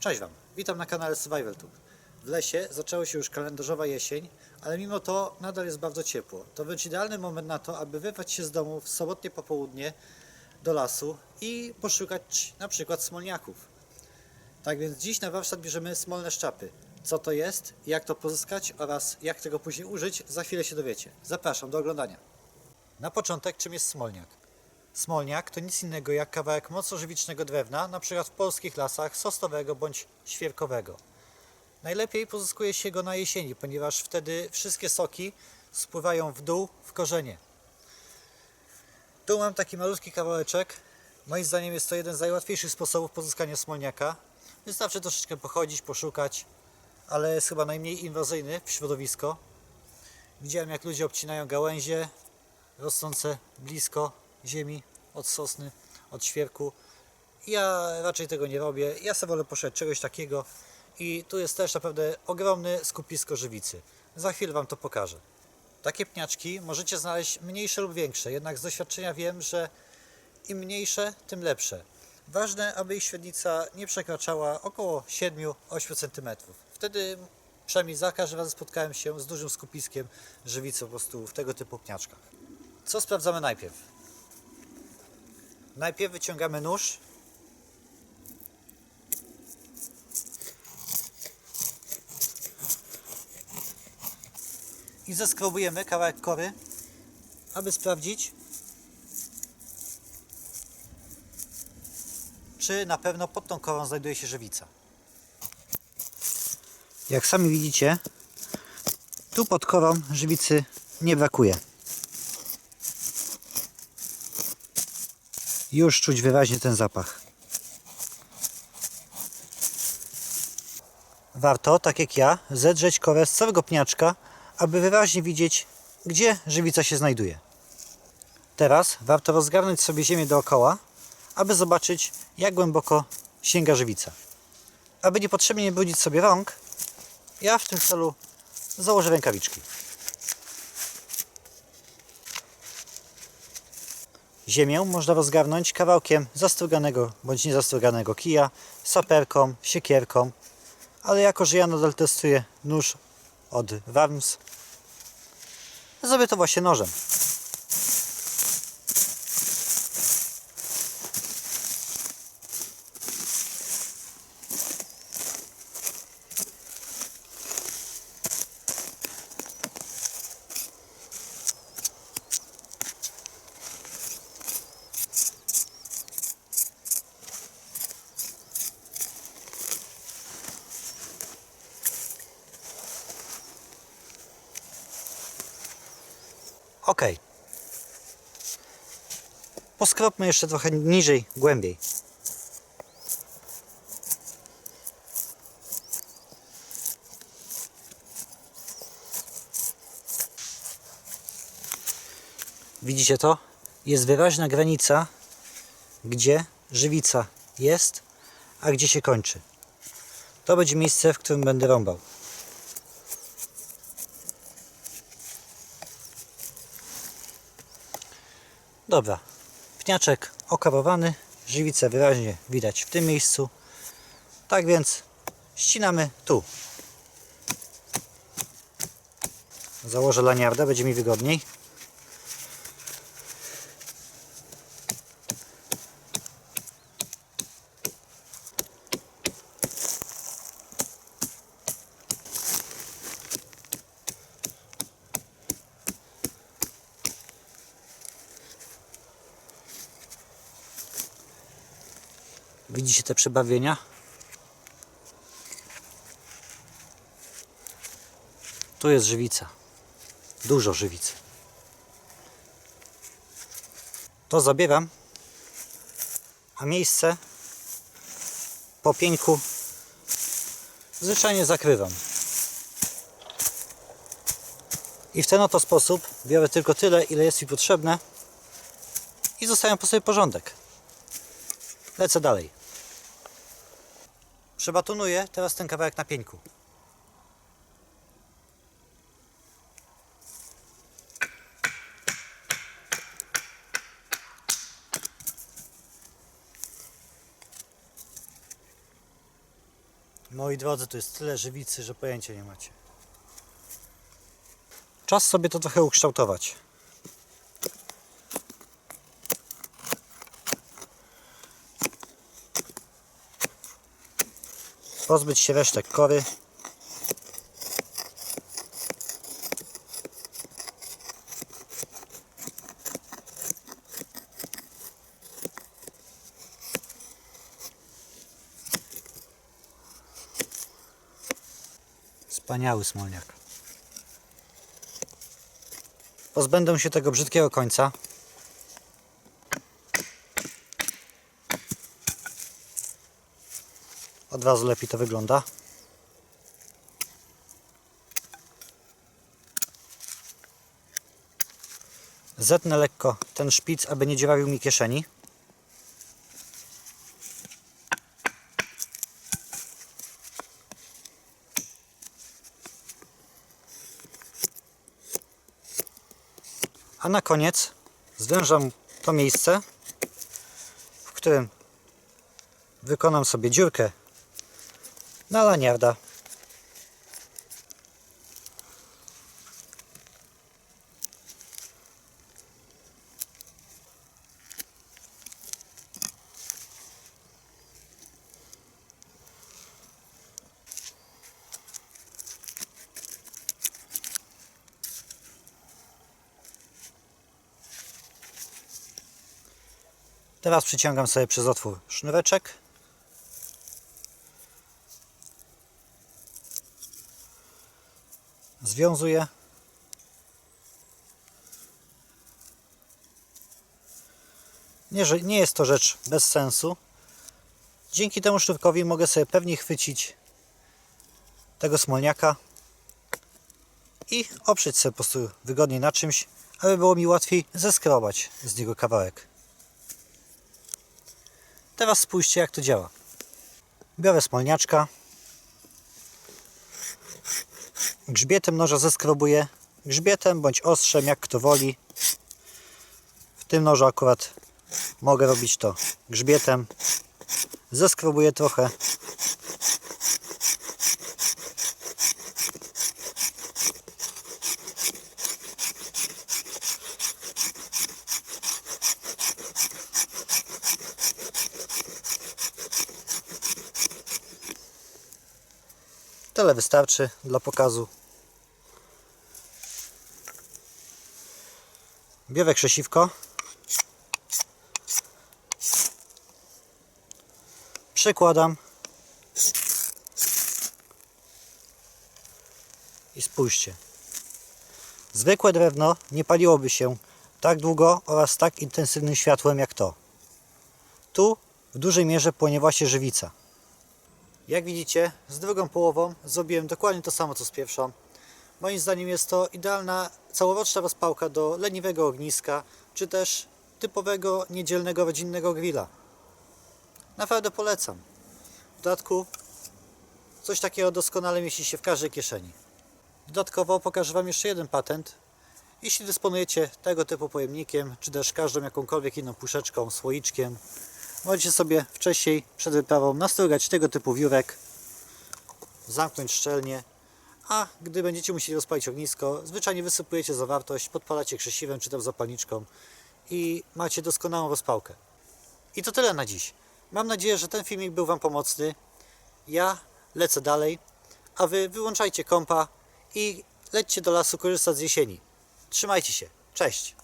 Cześć Wam, witam na kanale Survival Tube. W lesie zaczęła się już kalendarzowa jesień, ale mimo to nadal jest bardzo ciepło. To wręcz idealny moment na to, aby wyrwać się z domu w sobotnie popołudnie do lasu i poszukać na przykład smolniaków. Tak więc dziś na warsztat bierzemy smolne szczapy. Co to jest, jak to pozyskać oraz jak tego później użyć, za chwilę się dowiecie. Zapraszam do oglądania. Na początek, czym jest smolniak? Smolniak to nic innego jak kawałek mocno żywicznego drewna, np. w polskich lasach sosnowego bądź świerkowego. Najlepiej pozyskuje się go na jesieni, ponieważ wtedy wszystkie soki spływają w dół w korzenie. Tu mam taki malutki kawałeczek. Moim zdaniem jest to jeden z najłatwiejszych sposobów pozyskania smolniaka. Wystarczy troszeczkę pochodzić, poszukać, ale jest chyba najmniej inwazyjny w środowisko. Widziałem jak ludzie obcinają gałęzie rosnące blisko ziemi od sosny, od świerku. Ja raczej tego nie robię. Ja sobie wolę poszukać czegoś takiego i tu jest też naprawdę ogromne skupisko żywicy. Za chwilę Wam to pokażę. Takie pniaczki możecie znaleźć mniejsze lub większe, jednak z doświadczenia wiem, że im mniejsze, tym lepsze. Ważne, aby ich średnica nie przekraczała około 7-8 cm. Wtedy przynajmniej za każdym razem spotkałem się z dużym skupiskiem żywicy po prostu w tego typu pniaczkach. Co sprawdzamy najpierw? Najpierw wyciągamy nóż. I zeskrobujemy kawałek kory, aby sprawdzić, czy na pewno pod tą korą znajduje się żywica. Jak sami widzicie, tu pod korą żywicy nie brakuje. Już czuć wyraźnie ten zapach. Warto, tak jak ja, zedrzeć korę z całego pniaczka, aby wyraźnie widzieć, gdzie żywica się znajduje. Teraz warto rozgarnąć sobie ziemię dookoła, aby zobaczyć, jak głęboko sięga żywica. Aby niepotrzebnie nie brudzić sobie rąk, ja w tym celu założę rękawiczki. Ziemię można rozgarnąć kawałkiem zastruganego bądź niezastruganego kija, saperką, siekierką, ale jako, że ja nadal testuję nóż od Warms, zrobię to właśnie nożem. Ok. Poskropmy jeszcze trochę niżej, głębiej. Widzicie to? Jest wyraźna granica, gdzie żywica jest, a gdzie się kończy. To będzie miejsce, w którym będę rąbał. Dobra, pniaczek okarowany, żywicę wyraźnie widać w tym miejscu. Tak więc ścinamy tu. Założę laniardę, będzie mi wygodniej. Widzicie te przebawienia? Tu jest żywica. Dużo żywicy. To zabieram, a miejsce po pieńku zwyczajnie zakrywam. I w ten oto sposób biorę tylko tyle, ile jest mi potrzebne i zostawiam po sobie porządek. Lecę dalej. Przebatonuję teraz ten kawałek na pieńku. Moi drodzy, to jest tyle żywicy, że pojęcia nie macie. Czas sobie to trochę ukształtować. Pozbyć się resztek kory. Wspaniały smolniak. Pozbędę się tego brzydkiego końca. Od razu lepiej to wygląda. Zetnę lekko ten szpic, aby nie dziewawił mi kieszeni. A na koniec zwężam to miejsce, w którym wykonam sobie dziurkę na laniarda. Teraz przyciągam sobie przez otwór sznureczek. Związuję. Nie, że nie jest to rzecz bez sensu. Dzięki temu sznurkowi mogę sobie pewnie chwycić tego smolniaka i oprzeć sobie po prostu wygodniej na czymś, aby było mi łatwiej zeskrobać z niego kawałek. Teraz spójrzcie jak to działa. Biorę smolniaczka. Grzbietem noża zeskrobuję. Grzbietem bądź ostrzem, jak kto woli. W tym nożu akurat mogę robić to grzbietem. Zeskrobuję trochę. Tyle wystarczy dla pokazu. Biorę krzesiwko. Przykładam. I spójrzcie. Zwykłe drewno nie paliłoby się tak długo oraz tak intensywnym światłem jak to. Tu w dużej mierze płonie właśnie żywica. Jak widzicie, z drugą połową zrobiłem dokładnie to samo co z pierwszą. Moim zdaniem jest to idealna całoroczna rozpałka do leniwego ogniska, czy też typowego niedzielnego rodzinnego grilla. Naprawdę polecam. W dodatku coś takiego doskonale mieści się w każdej kieszeni. Dodatkowo pokażę Wam jeszcze jeden patent. Jeśli dysponujecie tego typu pojemnikiem, czy też każdą jakąkolwiek inną puszeczką, słoiczkiem, Możecie sobie wcześniej przed wyprawą nastrugać tego typu wiórek, zamknąć szczelnie, a gdy będziecie musieli rozpalić ognisko, zwyczajnie wysypujecie zawartość, podpalacie krzesiwem czy tam zapalniczką i macie doskonałą rozpałkę. I to tyle na dziś. Mam nadzieję, że ten filmik był Wam pomocny. Ja lecę dalej, a Wy wyłączajcie kompa i lećcie do lasu korzystać z jesieni. Trzymajcie się. Cześć!